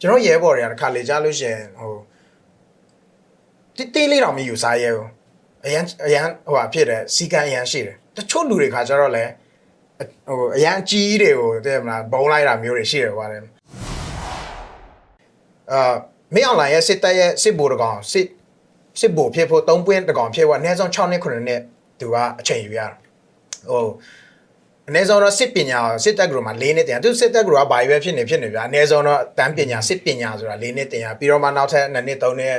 ကျွန်တော်ရဲဘော်တွေကတစ်ခါလေကြားလို့ရှိရင်ဟိုတိတိလေးတော့မယူစားရဲဘူးအရန်အရန်ဟိုဟာဖြစ်တယ်စီကံအရန်ရှိတယ်တချို့လူတွေခါကျတော့လဲဟိုအရန်ကြီးတွေကိုတဲ့မလားဘုံလိုက်တာမျိုးတွေရှိတယ်ကွာတဲ့အာမင်းအွန်လိုင်းရဲ့စစ်တပ်ရဲ့စစ်ဘိုးတကောင်စစ်စစ်ဘိုးဖြစ်ဖို့၃ပွင့်တကောင်ဖြစ်ဖို့အနည်းဆုံး6နှစ်9နှစ်သူကအချိန်ယူရတာဟို အနည်းဆုံးတော့စစ်ပညာစစ်တက်ကရိုမှာ၄နှစ်တင်ရသူစစ်တက်ကရိုကဘာပဲဖြစ်နေဖြစ်နေဗျာအနည်းဆုံးတော့တန်းပညာစစ်ပညာဆိုတာ၄နှစ်တင်ရပြီးတော့မှနောက်ထပ်2နှစ်3နှစ်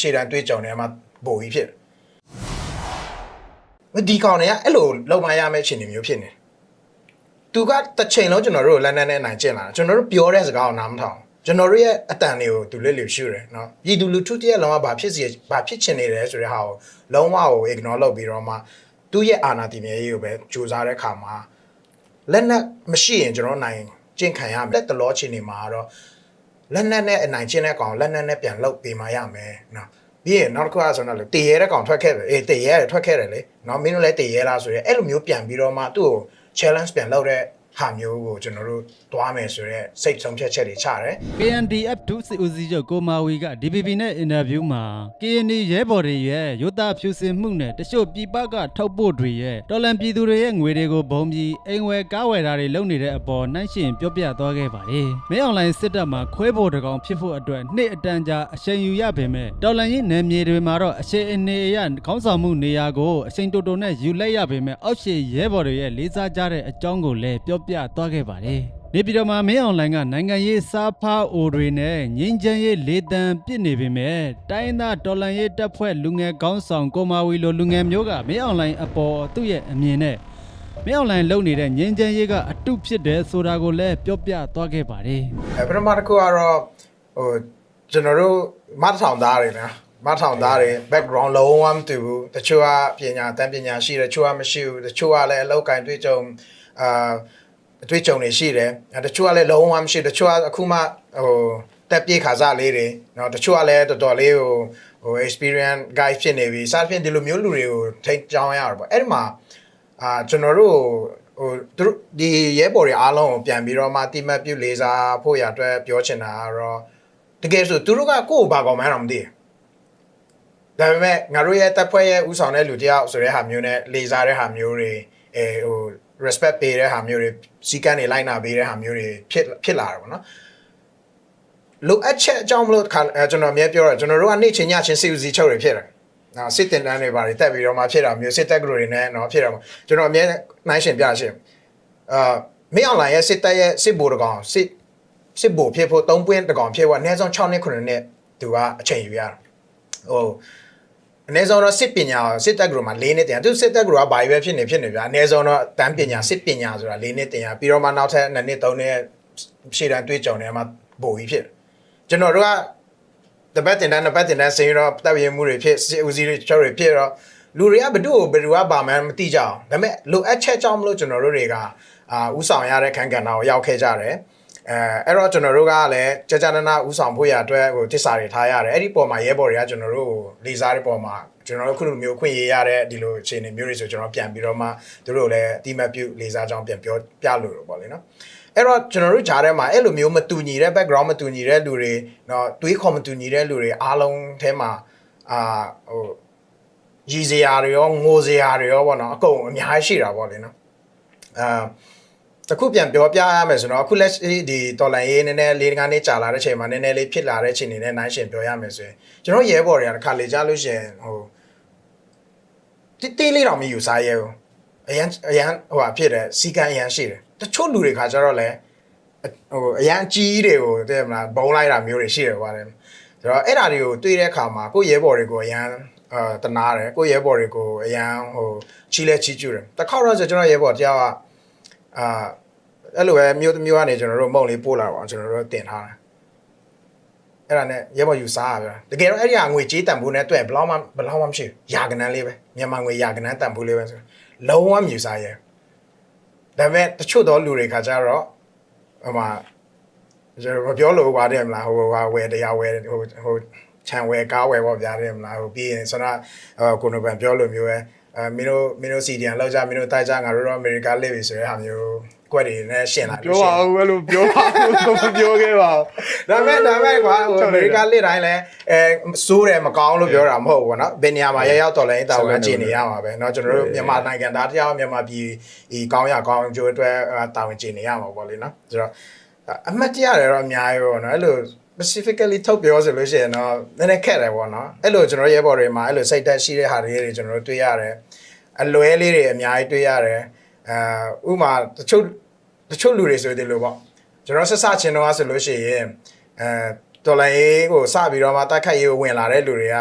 ရှေ့တန်းတွေးကြုံနေမှာပို့ပြီးဖြစ်တယ်ဒီကောင်တွေကအဲ့လိုလုံမရမယ့်အခြေအနေမျိုးဖြစ်နေသူကတစ်ချိန်လုံးကျွန်တော်တို့ကိုလက်နက်နဲ့နိုင်ကျင့်လာတာကျွန်တော်တို့ပြောတဲ့စကားကိုနားမထောင်ကျွန်တော်တို့ရဲ့အတန်တွေကိုသူလက်လျူရှုတယ်နော်ပြည်သူလူထုတည်းလုံးဝဘာဖြစ်စီဘာဖြစ်ချင်နေတယ်ဆိုတဲ့ဟာကိုလုံးဝကို ignore လုပ်ပြီးတော့မှ သူ့ရဲ့အာဏာတည်မြဲရေးကိုပဲကြိုးစားတဲ့ခါမှာလက်နက်မရှိရင်ကျွန်တော်နိုင်ကျင့်ခံရမယ်လက်တလောချင်းနေမှာတော့လက်နက်နဲ့အနိုင်ကျင့်တဲ့ကောင်လက်နက်နဲ့ပြန်လှုပ်ပေးမှရမယ်နော်ပြီးရင်နောက်တစ်ခုကဆိုတော့လေတည်ရဲတဲ့ကောင်ထွက်ခဲ့တယ်အေးတည်ရဲတယ်ထွက်ခဲ့တယ်လေနော်မင်းတို့လည်းတည်ရဲလားဆိုရဲအဲ့လိုမျိုးပြန်ပြီးတော့မှသူ့ကို challenge ပြန်လုပ်တဲ့ ဟာမျိုးကိုကျွန်တော်တို့သွားမယ်ဆိုရဲစိတ်ဆုံးဖြတ်ချက်တွေချတယ် KNDF ဒုစစ်ဦးစီးချုပ်ကိုမာဝီက DPP နဲ့အင်တာဗျူးမှာ KND ရဲဘော်တွေရဲ့ရုတ်သားဖြူစင်မှုနဲ့တချို့ပြည်ပကထောက်ပို့တွေရဲ့တော်လန်ပြည်သူတွေရဲ့ငွေတွေကိုဘုံပြီးအိမ်ဝယ်ကားဝယ်တာတွေလုပ်နေတဲ့အပေါ်နှိုင်းရှင်ပြောပြသွားခဲ့ပါတယ်။မင်းအွန်လိုင်းစစ်တပ်မှာခွဲဖို့တကောင်ဖြစ်ဖို့အတွက်နှစ်အတန်ကြာအချိန်ယူရပေမဲ့တော်လန်ရေးနယ်မြေတွေမှာတော့အချိန်အနေအရခေါင်းဆောင်မှုနေရာကိုအချိန်တိုတိုနဲ့ယူလိုက်ရပေမဲ့အောက်ခြေရဲဘော်တွေရဲ့လေးစားကြတဲ့အကြောင်းကိုလည်းပြောပြသွားခဲ့ပါတယ်။နေပြည်တော်မှာမင်းအွန်လိုင်းကနိုင်ငံရေးစားဖားအိုတွေနဲ့ငင်းချမ်းရေးလေတံပြစ်နေပေမဲ့တိုင်းရင်းသားတော်လန်ရေးတပ်ဖွဲ့လူငယ်ကောင်းဆောင်ကိုမာဝီလိုလူငယ်မျိုးကမင်းအွန်လိုင်းအပေါ်သူ့ရဲ့အမြင်နဲ့မင်းအွန်လိုင်းလုပ်နေတဲ့ငင်းချမ်းရေးကအတုဖြစ်တယ်ဆိုတာကိုလည်းပြောပြသွားခဲ့ပါတယ်အဲပထမတစ်ခုကတော့ဟိုကျွန်တော်တို့မတ်ထောင်သားတွေနော်မတ်ထောင်သားတွေ background လုံးဝမတူဘူးတချို့ကပညာတန်းပညာရှိတယ်တချို့ကမရှိဘူးတချို့ကလည်းအလောက်ကင်တွေ့ကြုံအာ အတွေ့အကြုံတွေရှိတယ်အဲတချို့ကလည်းလုံးဝမရှိဘူးတချို့ကအခုမှဟိုတက်ပြေခါစားလေးတွေနော်တချို့ကလည်းတော်တော်လေးဟိုဟို experience guide ဖြစ်နေပြီစသဖြင့်ဒီလိုမျိုးလူတွေကိုထိန်းကြောင်းရတာပေါ့အဲ့ဒီမှာအာကျွန်တော်တို့ဟိုသူတို့ဒီရဲဘော်တွေအားလုံးကိုပြန်ပြီးတော့မှတိမတ်ပြုလေးစားဖို့ရအတွက်ပြောချင်တာကတော့တကယ်ဆိုသူတို့ကကိုယ့်ကိုဘာကောင်မှန်းတော့မသိဘူးဒါပေမဲ့ငါတို့ရဲ့တပ်ဖွဲ့ရဲ့ဥဆောင်တဲ့လူတယောက်ဆိုတဲ့ဟာမျိုးနဲ့လေးစားတဲ့ဟာမျိုးတွေအဲဟို respect ပေးတဲ့ဟာမျိုးတွေစီကံတွေလိုက်နာပေးတဲ့ဟာမျိုးတွေဖြစ်ဖြစ်လာတယ်ပေါ့နော်လိုအပ်ချက်အကြောင်းမလို့ခါအဲကျွန်တော်အမြဲပြောတာကျွန်တော်တို့ကနေ့ချင်းညချင်းစီဦးစီချုပ်တွေဖြစ်တယ်နော်စစ်တင်တန်းတွေပါတွေတက်ပြီးတော့မှဖြစ်တာမျိုးစစ်တက်ကလူတွေနဲ့နော်ဖြစ်တာပေါ့ကျွန်တော်အမြဲနိုင်ရှင်ပြရှင်အာမင်းအွန်လိုင်းရဲ့စစ်တက်ရဲ့စစ်ဘိုးတကောင်စစ်စစ်ဘိုးဖြစ်ဖို့၃ပွင့်တကောင်ဖြစ်ဖို့အနည်းဆုံး6နှစ်9နှစ်သူကအချိန်ယူရတာဟို အနည်းဆုံးတော့စစ်ပညာစစ်တက်ကရိုမှာ၄နှစ်တင်ရသူစစ်တက်ကရိုကဘာပဲဖြစ်နေဖြစ်နေဗျာအနည်းဆုံးတော့တန်းပညာစစ်ပညာဆိုတာ၄နှစ်တင်ရပြီးတော့မှနောက်ထပ်2နှစ်3နှစ်ရှေ့တန်းတွေးကြုံနေမှာပို့ပြီးဖြစ်ကျွန်တော်တို့ကတပတ်တင်တန်းတပတ်တင်တန်းဆင်းတော့တပ်ရင်းမှုတွေဖြစ်စစ်ဦးစီးတွေချုပ်တွေဖြစ်တော့လူတွေကဘယ်သူ့ကိုဘယ်သူကပါမှန်းမသိကြအောင်ဒါပေမဲ့လိုအပ်ချက်ကြောင့်မလို့ကျွန်တော်တို့တွေကအာဥဆောင်ရတဲ့ခန်းကဏ္ဍကိုရောက်ခဲ့ကြတယ် အဲအဲ့တော့ကျွန်တော်တို့ကလည်းကြာကြာနာနာဥဆောင်ဖို့ရအတွက်ဟိုတစ္ဆာတွေထားရတယ်အဲ့ဒီပေါ်မှာရဲဘော်တွေကကျွန်တော်တို့ကိုလေးစားတဲ့ပေါ်မှာကျွန်တော်တို့ခုလိုမျိုးခွင့်ရရတဲ့ဒီလိုအခြေအနေမျိုးတွေဆိုကျွန်တော်ပြန်ပြီးတော့မှသူတို့လည်းအတိမတ်ပြုလေးစားကြောင်းပြန်ပြောပြလို့တော့ပေါ့လေနော်အဲ့တော့ကျွန်တော်တို့ကြားထဲမှာအဲ့လိုမျိုးမတူညီတဲ့ background မတူညီတဲ့လူတွေနော်တွေးခေါ်မတူညီတဲ့လူတွေအားလုံးထဲမှာအာဟိုရည်စရာတွေရောငိုစရာတွေရောပေါ့နော်အကုန်အများကြီးရှိတာပေါ့လေနော်အာ တခုပြန်ပြောပြရမယ်ဆိုတော့အခုလက်ရှိဒီတော်လန်ရေးနည်းနည်းလေးတကားနေကြာလာတဲ့ချိန်မှာနည်းနည်းလေးဖြစ်လာတဲ့ချိန်နေနဲ့နိုင်ရှင်ပြောရမယ်ဆိုရင်ကျွန်တော်ရဲဘော်တွေကတစ်ခါလေကြားလို့ရှိရင်ဟိုတိတိလေးတော့မယူစားရဲဘူးအရန်အရန်ဟိုဟာဖြစ်တယ်စီကံအရန်ရှိတယ်တချို့လူတွေခါကျတော့လဲဟိုအရန်ကြီးတွေကိုတဲ့မလားဘုံလိုက်တာမျိုးတွေရှိတယ်ကွာတယ်ဆိုတော့အဲ့ဓာတွေကိုတွေ့တဲ့အခါမှာကိုယ့်ရဲဘော်တွေကိုအရန်အာတနာတယ်ကိုယ့်ရဲဘော်တွေကိုအရန်ဟိုချီလဲချီကျူးတယ်တစ်ခေါက်တော့ဆိုကျွန်တော်ရဲဘော်တယောက်က အာအဲ့လိုပဲမျိုးတစ်မျိုးကနေကျွန်တော်တို့မုံလေးပို့လာတော့ကျွန်တော်တို့တင်ထားတယ်အဲ့ဒါနဲ့ရဲဘော်ယူစားရဗျာတကယ်တော့အဲ့ဒီဟာငွေကြေးတန်ဖိုးနဲ့တွေ့ဘယ်လောက်မှဘယ်လောက်မှမရှိဘူးယာကနန်းလေးပဲမြန်မာငွေယာကနန်းတန်ဖိုးလေးပဲဆိုလုံးဝမယူစားရဲဒါပေမဲ့တချို့သောလူတွေခါကြတော့ဟိုမှာကျွန်တော်ပြောလို့ပါတယ်မလားဟိုဟာဝယ်တရားဝယ်ဟိုဟိုခြံဝယ်ကားဝယ်ပေါ့ဗျာတယ်မလားဟိုပြီးရင်ဆိုတော့ဟိုကိုနိုဘန်ပြောလို့မျိုးပဲ အဲမင်းတို့မင်းတို့စီဒီယန်လောက်ကြမင်းတို့တိုက်ကြငါတို့တော့အမေရိကလိပြီဆိုတဲ့ဟာမျိုးကွက်တွေနဲ့ရှင်းလာလို့ ပြော ရှိ ပါ ရင် ဦးအဲ့လိုပြောပါဦးကိုမပြောခဲ့ပါဘူး ဒါပေမဲ့ဒါပေမဲ့ကွာဟိုအမေရိကလိတိုင်းလဲအဲစိုးတယ်မကောင်းလို့ပြောတာမဟုတ်ဘူးပေါ့နော်ဘယ်နေရာမှာရရောက်တော်လဲတာဝန်ကျင်နေရမှာပဲเนาะကျွန်တော်တို့မြန်မာနိုင်ငံသားတရားမြန်မာပြည်ဒီကောင်းရကောင်းကျိုးအတွက်တာဝန်ကျင်နေရမှာပေါ့လေနော်ဆိုတော့အမှတ်တရတွေတော့အများကြီးပေါ့နော်အဲ့လို specifically ထုတ်ပြောဆိုလို့ရှိရင်တော့နည်းနည်းခက်တယ်ပေါ့နော်အဲ့လိုကျွန်တော်ရဲဘော်တွေမှာအဲ့လိုစိတ်သက်ရှိတဲ့ဟာတွေကျွန်တော်တို့တွေ့ရတယ်အလွဲလေးတွေအများကြီးတွေ့ရတယ်အဲဥမာတချို့တချို့လူတွေဆိုဒီလိုပေါ့ကျွန်တော်ဆက်စချင်းတော့ဆိုလို့ရှိရင်အဲတော်လိုင်းကိုစပြီးတော့မှတိုက်ခိုက်ရေးကိုဝင်လာတဲ့လူတွေက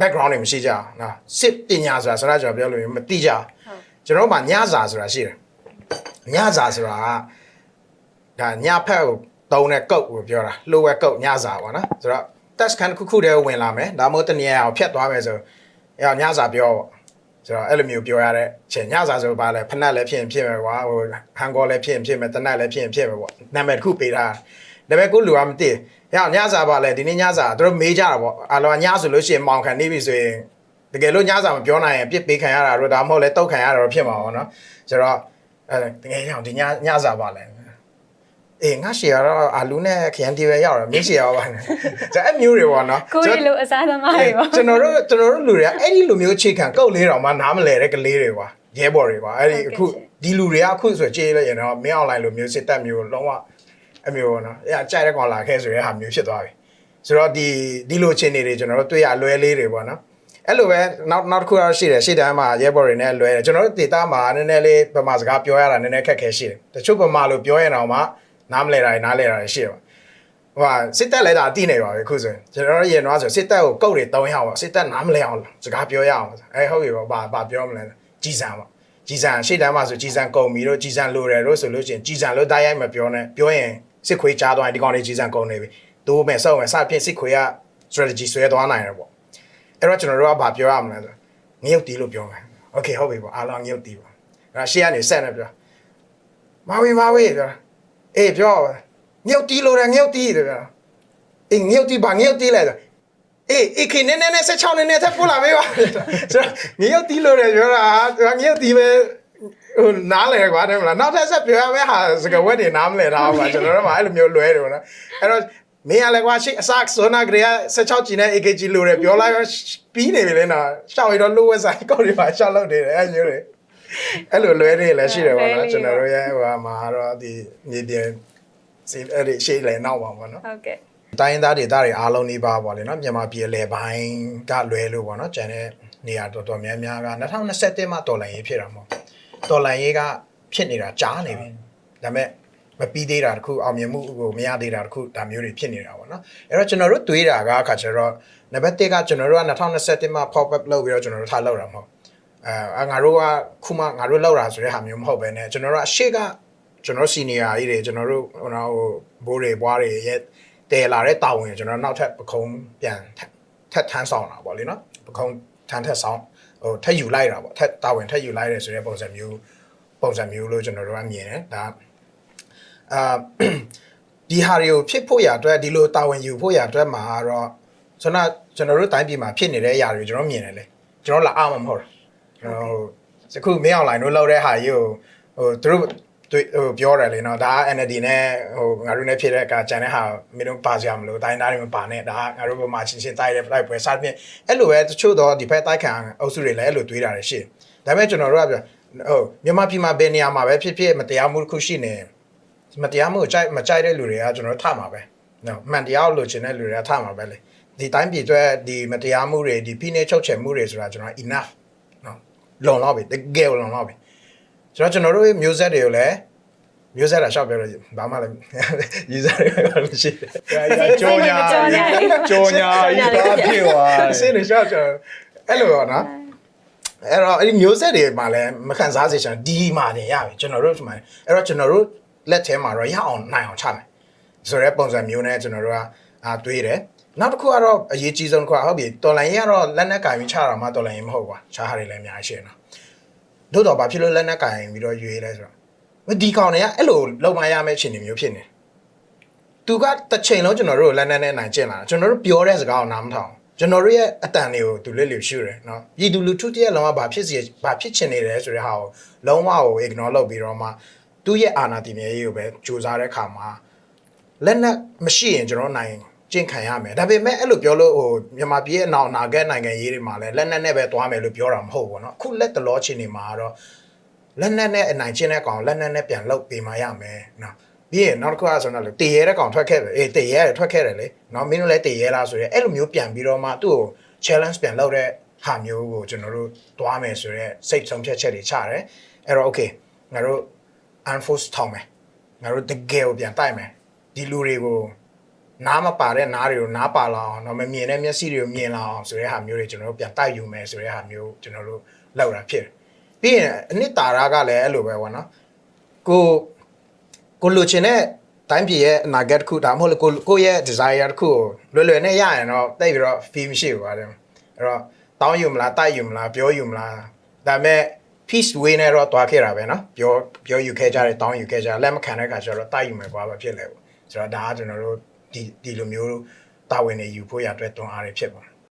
background တွေမရှိကြဘူးနော်စစ်ပညာဆိုတာဆိုတော့ကျွန်တော်ပြောလို့မသိကြဘူးကျွန်တော်တို့မှာညစာဆိုတာရှိတယ်ညစာဆိုတာကဒါညဖက်ကို တုံးတဲ့ကုတ်ကိုပြောတာလှိုးဝဲကုတ်ညစာပေါ့နော်ဆိုတော့ test can ခုခုတည်းဝင်လာမယ်ဒါမှမဟုတ်တနည်းအောင်ဖြတ်သွားမယ်ဆိုအဲ့တော့ညစာပြောပေါ့ဆိုတော့အဲ့လိုမျိုးပြောရတဲ့ချိန်ညစာဆိုပါလဲဖနက်လည်းဖြစ်ရင်ဖြစ်မယ်ကွာဟိုဟန်ကောလည်းဖြစ်ရင်ဖြစ်မယ်တနက်လည်းဖြစ်ရင်ဖြစ်မယ်ပေါ့နာမည်တစ်ခုပေးတာဒါပေမဲ့ကိုလူကမသိရအောင်ညစာပါလဲဒီနေ့ညစာတို့မေးကြတာပေါ့အလောညဆိုလို့ရှိရင်မောင်ခံနေပြီဆိုရင်တကယ်လို့ညစာမပြောနိုင်ရင်ပြစ်ပေးခံရတာတို့ဒါမှမဟုတ်လဲတောက်ခံရတာတော့ဖြစ်မှာပေါ့နော်ဆိုတော့အဲတကယ်ကြောင့်ဒီညညစာပါလဲ အေးငါရှေကတော့အာလူနဲ့ခရမ်းတီပဲရောက်တယ်မင်းရှေရောပါနဲ့ဒါအမျိုးတွေပေါ့နော်ကိုရီလိုအစားသမားတွေပေါ့ကျွန်တော်တို့ကျွန်တော်တို့လူတွေကအဲ့ဒီလူမျိုးအခြေခံကုတ်လေးတော့မှနားမလဲတဲ့ကလေးတွေကွာရဲဘော်တွေကွာအဲ့ဒီအခုဒီလူတွေကအခုဆိုကြေးလိုက်ရင်တော့မင်းအွန်လိုင်းလိုမျိုးစစ်တက်မျိုးလုံးဝအမျိုးပေါ့နော်အဲ့အကြိုက်တဲ့ကောင်လာခဲ့ဆိုတဲ့ဟာမျိုးဖြစ်သွားပြီဆိုတော့ဒီဒီလိုချင်းနေတွေကျွန်တော်တို့တွေ့ရလွဲလေးတွေပေါ့နော်အဲ့လိုပဲနောက်နောက်တစ်ခုတော့ရှိတယ်ရှေ့တန်းမှာရဲဘော်တွေနဲ့လွဲတယ်ကျွန်တော်တို့ဒေတာမှာနည်းနည်းလေးဗမာစကားပြောရတာနည်းနည်းခက်ခဲရှိတယ်တချို့ဗမာလိုပြောရင်တော့မှ နားမလဲတာနားလဲတာရှိတယ်ပေါ့ဟိုဟာစစ်တပ်လဲတာအတိနေပါပဲအခုဆိုရင်ကျွန်တော်တို့ရင်တော့ဆိုစစ်တပ်ကိုကုတ်တွေတုံးရအောင်ပါစစ်တပ်နားမလဲအောင်စကားပြောရအောင်ပါအဲဟုတ်ပြီပေါ့ဘာဘာပြောမလဲကြီးစံပေါ့ကြီးစံရှေ့တန်းမှာဆိုကြီးစံကုန်ပြီတို့ကြီးစံလိုတယ်တို့ဆိုလို့ချင်းကြီးစံလို့တိုင်းရိုက်မပြောနဲ့ပြောရင်စစ်ခွေးကြားသွားရင်ဒီကောင်လေးကြီးစံကုန်နေပြီတိုးမယ်စောက်မယ်စဖြင့်စစ်ခွေးက strategy ဆွဲသွားနိုင်တယ်ပေါ့အဲ့တော့ကျွန်တော်တို့ကဘာပြောရမလဲဆိုငရုတ်တီးလို့ပြောမယ် okay ဟုတ်ပြီပေါ့အားလုံးငရုတ်တီးပါအဲ့ရှေ့ကနေဆက်နေပြောမာဝီမာဝီပြော အေးပြောငရုတ်တီးလို့တယ်ငရုတ်တီးတယ်ပြောအေးငရုတ်တီဘာငရုတ်တီလဲဆိုအေးအေးခင်းနေနေနေဆက်ချောင်းနေနေထပ်ပို့လာမေးပါဆိုတော့ငရုတ်တီလို့တယ်ပြောတာဟာငရုတ်တီပဲဟိုနားလဲကွာတယ်မလားနောက်ထပ်ဆက်ပြောရမယ့်ဟာစကဝက်တွေနားမလဲတော့ပါကျွန်တော်တို့ကအဲ့လိုမျိုးလွဲတယ်ဗောနော်အဲ့တော့မင်းကလည်းကွာရှိအစဆိုနာဂရီယာ16 G နဲ့ AKG လို့တယ်ပြောလိုက်ပြီးနေပြီလေနော်ရှောက်ရတော့လိုဝက်ဆိုင်ကောက်တွေပါရှောက်လုပ်နေတယ်အဲ့မျိုးတွေ အဲ့လိုလွဲတွေလည်းရှိတယ်ဗောနော်ကျွန်တော်တို့ရဲ့ဟိုမှာတော့ဒီမြေပြင်စီအဲ့ဒီရှေ့လဲနောက်ပါဗောနော်ဟုတ်ကဲ့တိုင်းရင်းသားဒေသတွေအားလုံးနေပါပါလေနော်မြန်မာပြည်အလယ်ပိုင်းကလွဲလို့ပေါ့နော်ကျန်တဲ့နေရာတော်တော်များများက2021မှာတော်လန်ရေးဖြစ်တာမဟုတ်တော်လန်ရေးကဖြစ်နေတာကြားနေပြီဒါပေမဲ့မပြီးသေးတာတခုအောင်မြင်မှုကိုမရသေးတာတခုဒါမျိုးတွေဖြစ်နေတာပေါ့နော်အဲ့တော့ကျွန်တော်တို့တွေးတာကအခါကျတော့နံပါတ်1ကကျွန်တော်တို့က2021မှာ pop up လုပ်ပြီးတော့ကျွန်တော်တို့ထားလောက်တာမဟုတ် အဲငါတို့ကခုမှငါတို့လောက်တာဆိုတဲ့ဟာမျိုးမဟုတ်ပဲねကျွန်တော်တို့ကအရှိကကျွန်တော် senior ကြီးတွေကျွန်တော်တို့ဟိုဟိုဘိုးတွေဘွားတွေရဲ့တည်လာတဲ့တာဝန်ကိုကျွန်တော်နောက်ထပ်ပခုံးပြန်ထပ်ထမ်းဆောင်တာပေါ့လေနော်ပခုံးထမ်းထက်ဆောင်ဟိုထပ်ယူလိုက်တာပေါ့ထပ်တာဝန်ထပ်ယူလိုက်တယ်ဆိုတဲ့ပုံစံမျိုးပုံစံမျိုးလို့ကျွန်တော်တို့ကမြင်တယ်ဒါအာဒီဟာတွေကိုဖြစ်ဖို့ရအတွက်ဒီလိုတာဝန်ယူဖို့ရအတွက်မှာတော့ဆိုတော့ကျွန်တော်တို့တိုင်းပြည်မှာဖြစ်နေတဲ့အရာတွေကျွန်တော်မြင်တယ်လေကျွန်တော်လာအောင်မဟုတ်ဘူး ကျွန်တော်စခုမင်းအောင်လိုင်းတို့လောက်တဲ့ဟာကြီးကိုဟိုသူတို့တွေ့ဟိုပြောတယ်လေနော်ဒါက NLD နဲ့ဟိုငါတို့နဲ့ဖြစ်တဲ့အခါကျန်တဲ့ဟာမင်းတို့ပါကြရမလို့တိုင်းသားတွေမပါနဲ့ဒါကငါတို့ဘက်မှာချင်းချင်းတိုက်တဲ့တိုက်ပွဲစသဖြင့်အဲ့လိုပဲတချို့တော့ဒီဘက်တိုက်ခံအုပ်စုတွေလည်းအဲ့လိုတွေးတာတွေရှိတယ်ဒါပေမဲ့ကျွန်တော်တို့ကပြောဟုတ်မြန်မာပြည်မှာဘယ်နေရာမှာပဲဖြစ်ဖြစ်မတရားမှုတစ်ခုရှိနေမတရားမှုကိုကြိုက်မကြိုက်တဲ့လူတွေကကျွန်တော်တို့ထမှာပဲနော်မှန်တရားကိုလိုချင်တဲ့လူတွေကထမှာပဲလေဒီတိုင်းပြည်အတွက်ဒီမတရားမှုတွေဒီဖိနှိပ်ချုပ်ချယ်မှုတွေဆိုတာကျွန်တော် enough နော်လုံလောက်ပြီတကယ်လုံလောက်ပြီဆိုတော့ကျွန်တော်တို့မျိုးဆက်တွေကိုလည်းမျိုးဆက်တာရှောက်ပြောလို့ဘာမှလည်း user တွေမရှိဘူးကြောညာကြောညာဤပါဖြစ်သွားစင်းနေရှောက်ချင်အဲ့လိုပေါ့နော်အဲ့တော့အဲ့ဒီမျိုးဆက်တွေမှာလည်းမခံစားစေချင်ဒီမှာနေရပြီကျွန်တော်တို့ဒီမှာအဲ့တော့ကျွန်တော်တို့လက်ထဲမှာတော့ရအောင်နိုင်အောင်ချမယ်ဆိုတဲ့ပုံစံမျိုးနဲ့ကျွန်တော်တို့ကအာတွေးတယ် နောက်တစ်ခုကတော့အရေးကြီးဆုံးတစ်ခုကဟုတ်ပြီတော်လိုင်းရင်ကတော့လက်နက်ကင်ပြီးချတာမှတော်လိုင်းရင်မဟုတ်ပါချားဟာတွေလည်းအများကြီးရှိနေတော့တို့တော့ဘာဖြစ်လို့လက်နက်ကင်ပြီးတော့ရွေးလဲဆိုတော့ဒီကောင်တွေကအဲ့လိုလုံမရမယ့်အခြေအနေမျိုးဖြစ်နေသူကတစ်ချိန်လုံးကျွန်တော်တို့ကိုလက်နက်နဲ့နိုင်ကျင့်လာတာကျွန်တော်တို့ပြောတဲ့စကားကိုနားမထောင်ကျွန်တော်တို့ရဲ့အတန်တွေကိုသူလက်လျူရှုတယ်နော်ပြည်သူလူထုတည်းလုံးဝဘာဖြစ်စီဘာဖြစ်ချင်နေတယ်ဆိုတဲ့ဟာကိုလုံးဝကို ignore လုပ်ပြီးတော့မှသူ့ရဲ့အာဏာတည်မြဲရေးကိုပဲကြိုးစားတဲ့ခါမှာလက်နက်မရှိရင်ကျွန်တော်နိုင် ကျင့်ခံရမယ်ဒါပေမဲ့အဲ့လိုပြောလို့ဟိုမြန်မာပြည်ရဲ့နောက်အနာဂတ်နိုင်ငံရေးတွေမှာလည်းလက်နက်နဲ့ပဲသွားမယ်လို့ပြောတာမဟုတ်ဘူးเนาะအခုလက်တလောချင်းနေမှာကတော့ လက်နက်နဲ့အနိုင်ကျင့်တဲ့ကောင်လက်နက်နဲ့ပြန်လုတ်ပေးမှရမယ်နော်ပြီးရင်နောက်တစ်ခုကဆိုတော့လေတည်ရဲတဲ့ကောင်ထွက်ခဲ့တယ်အေးတည်ရဲတယ်ထွက်ခဲ့တယ်လေနော်မင်းတို့လည်းတည်ရဲလားဆိုရဲအဲ့လိုမျိုးပြန်ပြီးတော့မှသူ့ကို challenge ပြန်လုပ်တဲ့ဟာမျိုးကိုကျွန်တော်တို့တွားမယ်ဆိုရဲစိတ်ဆုံးဖြတ်ချက်တွေချတယ်အဲ့တော့ okay ငါတို့ unforce ထောင်းမယ်ငါတို့တကယ်ကိုပြန်တိုက်မယ်ဒီလူတွေကို နားမပါတဲ့နားတွေကိုနားပါလာအောင်တော့မမြင်တဲ့မျက်စိတွေကိုမြင်လာအောင်ဆိုတဲ့ဟာမျိုးတွေကျွန်တော်တို့ပြန်တိုက်ယူမယ်ဆိုတဲ့ဟာမျိုးကျွန်တော်တို့လောက်တာဖြစ်တယ်ပြီးရင်အနှစ်တာရကလည်းအဲ့လိုပဲဗောနော်ကိုကိုလူချင်တဲ့တိုင်းပြည်ရဲ့အနာဂတ်တစ်ခုဒါမှမဟုတ်လေကိုကိုရဲ့ desire တစ်ခုကိုလွယ်လွယ်နဲ့ရရင်တော့တိတ်ပြီးတော့ feel မရှိဘူးပါတယ်အဲ့တော့တောင်းယူမလားတိုက်ယူမလားပြောယူမလားဒါပေမဲ့ peace way နဲ့တော့တွားခဲ့တာပဲနော်ပြောပြောယူခဲ့ကြတယ်တောင်းယူခဲ့ကြတယ်လက်မခံတဲ့ခါကျတော့တိုက်ယူမယ်ကွာဘာဖြစ်လဲပေါ့ဆိုတော့ဒါကကျွန်တော်တို့ ဒီဒီလိုမျိုးတာဝန်တွေယူဖို့ရအတွက်တွန်းအားတွေဖြစ်ပါတယ်